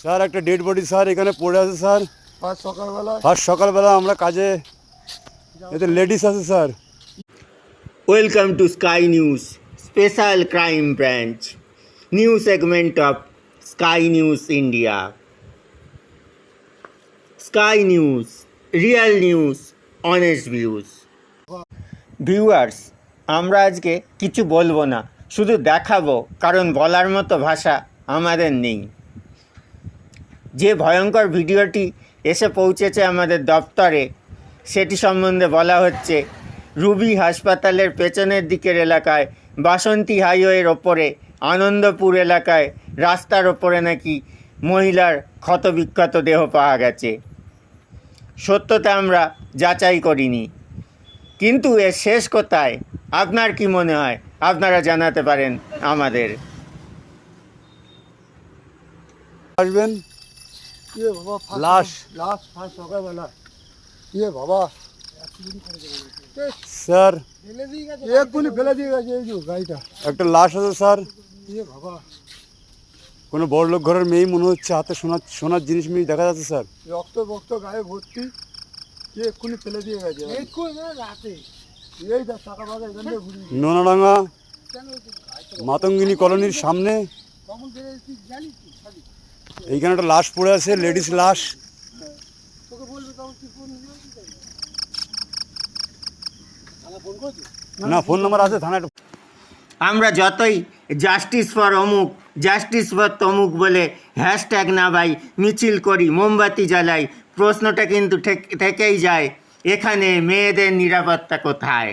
Sir একটা dead body sir এখানে পড়ে আছে স্যার। আজ সকালবেলা? আজ সকালবেলা আমরা কাজে এতে লেডিস আছে sir. Welcome to Sky News special crime branch new segment of Sky News India Sky News real news honest views viewers আমরা আজকে কিছু বলব না শুধু দেখাবো কারণ বলার মতো ভাষা আমাদের নেই। যে ভয়ঙ্কর ভিডিওটি এসে পৌঁছেছে আমাদের দপ্তরে, সেটি সম্বন্ধে বলা হচ্ছে, রুবি হাসপাতালের পেছনের দিকের এলাকায়, বাসন্তী হাইওয়ের ওপরে, আনন্দপুর এলাকায়, রাস্তার ওপরে নাকি মহিলার ক্ষতবিক্ষত দেহ পাওয়া গেছে। সত্যতা আমরা যাচাই করিনি। কিন্তু এর শেষ কোথায় আপনার কি মনে হয়? আপনারা জানাতে পারেন আমাদের। আসবেন। ইয়ে বাবা লাশ। লাশ ফার্স্ট সকালবেলা। ইয়ে বাবা। স্যার। এক্ষুনি ফেলে দিয়ে গেছে এই যে গাড়িটা। একটা লাশ আছে স্যার। ইয়ে বাবা। কোনো বড় লোক ঘরের মেয়ে মনে হচ্ছে হাতে সোনার সোনার জিনিস মিনিস দেখা যাচ্ছে স্যার। রক্ত বক্ত গায়ে ভর্তি। কে এক্ষুনি ফেলে দিয়ে গেছে। রাতে। এই টাকা এখান নোনাডাঙ্গা মাতঙ্গিনী কলোনির সামনে। এইখানে একটা লাশ পড়ে আছে, লেডিস লাশ। না, ফোন নাম্বার আছে, থানায় আমরা যতই জাস্টিস ফর অমুক জাস্টিস ফর তমুক বলে হ্যাশট্যাগ না ভাই, মিছিল করি, মোমবাতি জ্বালাই, প্রশ্নটা কিন্তু থেকেই যায়, এখানে মেয়েদের নিরাপত্তা কোথায়?